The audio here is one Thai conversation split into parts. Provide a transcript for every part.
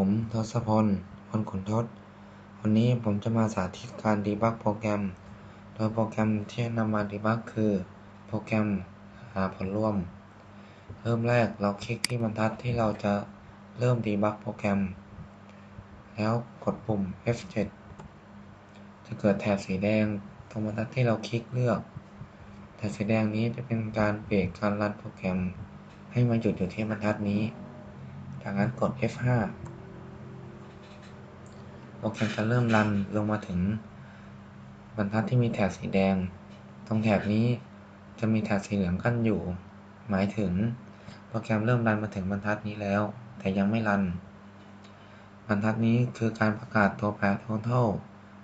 ผมทศพลพลขุนทศ วันนี้ผมจะมาสาธิตการดีบักโปรแกรม โดยโปรแกรมที่นำมาดีบักคือโปรแกรมหาผลรวม เริ่มแรกเราคลิกที่บรรทัดที่เราจะเริ่มดีบักโปรแกรม แล้วกดปุ่ม F7 จะเกิดแถบสีแดงตรงบรรทัดที่เราคลิกเลือกแถบสีแดงนี้จะเป็นการเบรกการรันโปรแกรม ให้มาหยุดอยู่ที่บรรทัดนี้ จากนั้นกด F5 โปรแกรมจะเริ่มรันลงมาถึงบรรทัดที่มีแถบสีแดง ตรงแถบนี้จะมีแถบสีเหลืองกั้นอยู่ หมายถึงโปรแกรมเริ่มรันมาถึงบรรทัดนี้แล้ว แต่ยังไม่รัน บรรทัดนี้คือการประกาศตัวแปร total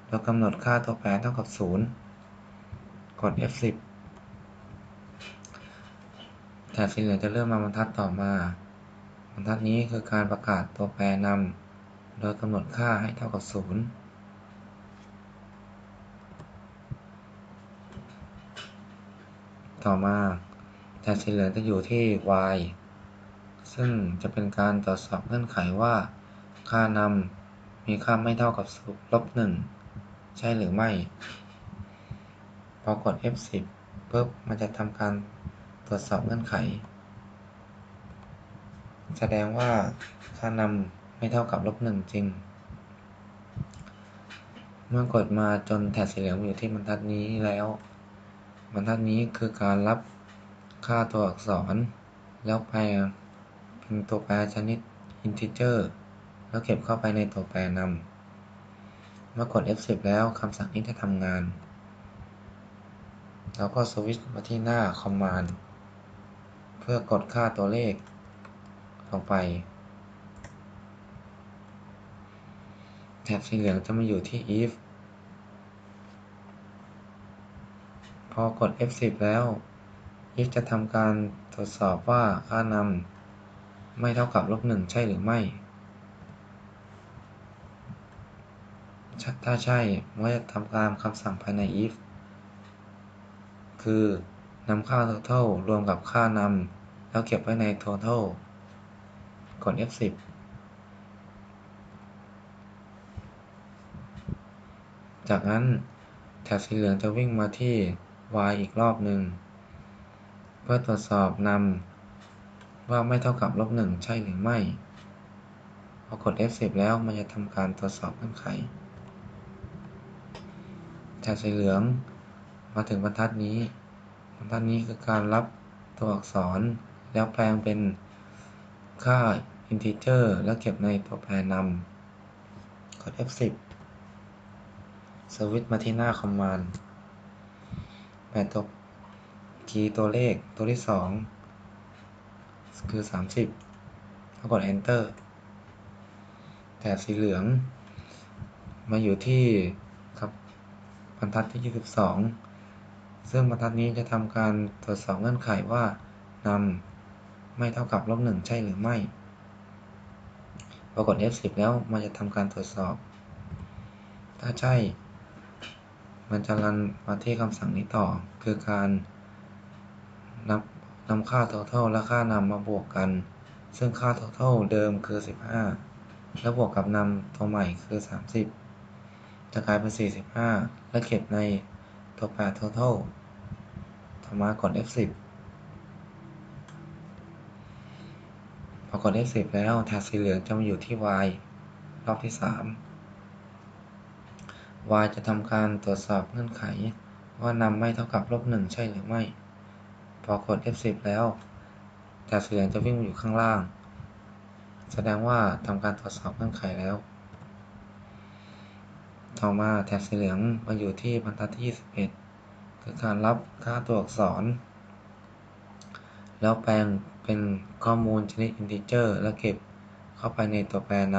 โดยกำหนดค่าตัวแปรเท่ากับ 0 กด F10 แถบสีเหลืองจะเริ่มมาบรรทัดต่อมา บรรทัดนี้คือการประกาศตัวแปรนำ โดยกำหนดค่าให้เท่ากับ 0 ต่อมาแถบสีเหลืองจะอยู่ที่ y ซึ่งจะเป็นการตรวจสอบเงื่อนไขว่า ค่านำมีค่าไม่เท่ากับลบ1ใช่หรือไม่พอกด F10 ปุ๊บมันจะทำการตรวจสอบเงื่อนไข แสดงว่าค่านำ ไม่เท่ากับลบหนึ่งจริง เมื่อกดมาจนแถบสีเหลืองอยู่ที่บรรทัดนี้แล้ว บรรทัดนี้คือการรับค่าตัวอักษร แล้วแปเป็นตัวแปรชนิด integer แล้วเก็บเข้าไปในตัวแปรนำเมื่อกด F10 แล้วคำสั่งนี้จะทำงาน แล้วก็สวิตช์มาที่หน้า command เพื่อกดค่าตัวเลขลงไป แถบสีเหลืองจะมาอยู่ที่ if พอกด F10 แล้ว if จะทำการตรวจสอบว่าค่านำไม่เท่ากับลบหนึ่งใช่หรือไม่ ถ้าใช่มันจะทำตามคำสั่งภายใน if คือนำค่า total รวมกับค่านำแล้วเก็บไว้ใน total กด F10 จากนั้นแถบสีเหลืองจะวิ่งมาที่ y อีกรอบหนึ่ง เพื่อตรวจสอบนำว่าไม่เท่ากับลบหนึ่งใช่หรือไม่พอกด F10 แล้วมันจะทำการตรวจสอบเงื่อนไขแถบสีเหลืองมาถึงบรรทัดนี้ บรรทัดนี้คือการรับตัวอักษรแล้วแปลงเป็นค่า integer แล้วเก็บในตัวแปรนำกด F10 สวิตช์มาที่หน้า command แปลตัวคีย์ตัวเลขตัวที่2คือ 30แล้วกด enter แถบสีเหลือง มาอยู่ที่ครับบรรทัดที่ 22 ซึ่งบรรทัดนี้จะทำการตรวจสอบเงื่อนไขว่านำไม่เท่ากับลบหนึ่งใช่หรือไม่พอกด F10 แล้วมันจะทำการตรวจสอบ ถ้าใช่ มันจะรันมาที่คำสั่งนี้ต่อ คือการนำนำค่า total และค่านำมาบวกกัน ซึ่งค่า total เดิมคือ 15 แล้วบวกกับนำตัวใหม่คือ 30 จะกลายเป็น 45 และเก็บในตัวแปร total ต่อมากด F10 พอกด F10 แล้วแถบสีเหลืองจะมาอยู่ที่ y รอบที่ 3 y จะทำการตรวจสอบเงื่อนไข ว่านำไม่เท่ากับลบ1ใช่หรือไม่ พอกด F10 แล้วแถบสีเหลืองจะวิ่งอยู่ข้างล่าง แสดงว่าทำการตรวจสอบเงื่อนไขแล้ว ต่อมาแถบสีเหลืองมาอยู่ที่บรรทัดที่ 21 คือการรับค่าตัวอักษร แล้วแปลงเป็นข้อมูลชนิด integer และเก็บเข้าไปในตัวแปรน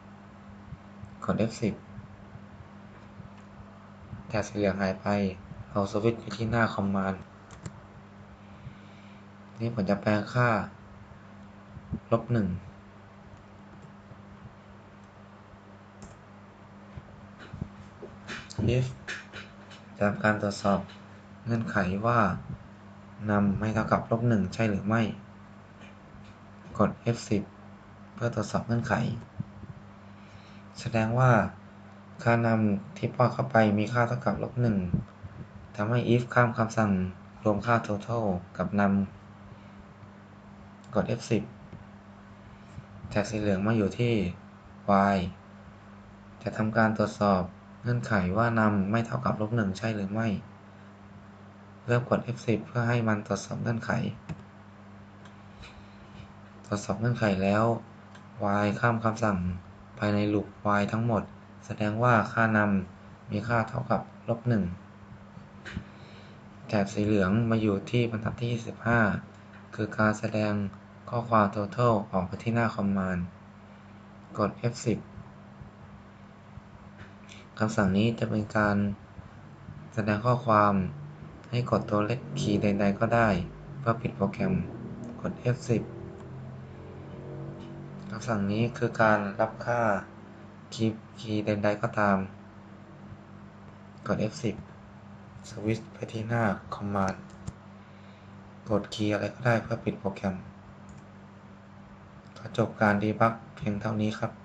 ำกด F10 แถบสีเหลืองหายไป เอาสวิตช์ไปที่หน้า command นี่ผมจะแปลงค่า ลบหนึ่ง if จะทำการตรวจสอบเงื่อนไขว่านำไม่เท่ากับลบหนึ่งใช่หรือไม่ กด F10 เพื่อตรวจสอบเงื่อนไข แสดงว่า ค่านำที่ป้อนเข้าไปมีค่าเท่ากับลบหนึ่งทำให้ if ข้ามคำสั่งรวมค่า total กับนำกด F10 แถบสีเหลืองมาอยู่ที่ y จะทำการตรวจสอบเงื่อนไขว่านำไม่เท่ากับลบหนึ่งใช่หรือไม่ เริ่มกด F10 เพื่อให้มันตรวจสอบเงื่อนไข ตรวจสอบเงื่อนไขแล้ว y ข้ามคำสั่งภายในลูป y ทั้งหมด แสดงว่าค่านำมีค่าเท่ากับลบหนึ่งแถบสีเหลืองมาอยู่ที่บรรทัดที่ 25 คือการแสดงข้อความ total ออกไปที่หน้า command กด F10 คำสั่งนี้จะเป็นการแสดงข้อความให้กดตัวเลขคีย์ใด ๆ ก็ได้ เพื่อปิดโปรแกรมกด F10 คำสั่งนี้คือการรับค่า คีย์คีย์ใดๆก็ตาม กด F10 สวิตช์ไปที่หน้า Command กดคีย์อะไรก็ได้เพื่อปิดโปรแกรม ก็จบการดีบักเพียงเท่านี้ครับ